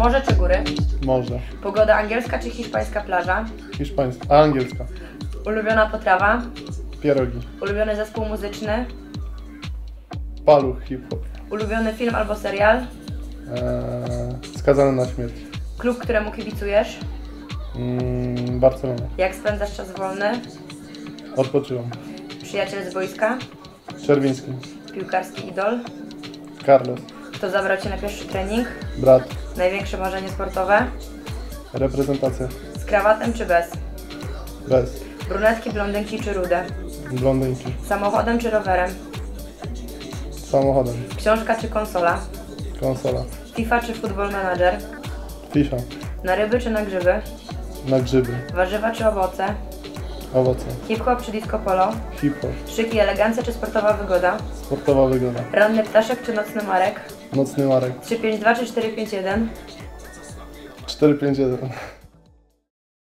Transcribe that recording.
Morze czy góry? Morze. Pogoda angielska czy hiszpańska plaża? Hiszpańska. A angielska. Ulubiona potrawa? Pierogi. Ulubiony zespół muzyczny? Paluch, hip-hop. Ulubiony film albo serial? Eee, skazany na śmierć. Klub, któremu kibicujesz? Mm, Barcelona. Jak spędzasz czas wolny? Odpoczyłam. Przyjaciel z boiska? Czerwiński. Piłkarski idol? Carlos. Kto zabrał Cię na pierwszy trening? Brat. Największe marzenie sportowe? Reprezentacja. Z krawatem czy bez? Bez. Brunetki, blondynki czy rude? Blondynki. Samochodem czy rowerem? Samochodem. Książka czy konsola? Konsola. FIFA czy Football Manager? Fisza. Na ryby czy na grzyby? Na grzyby. Warzywa czy owoce? Owoce. Hip-hop czy disco polo? Hip-hop. Szyk i elegancja czy sportowa wygoda? Sportowa wygoda. Ranny ptaszek czy nocny marek? Nocny Marek. 352 czy 451? 451.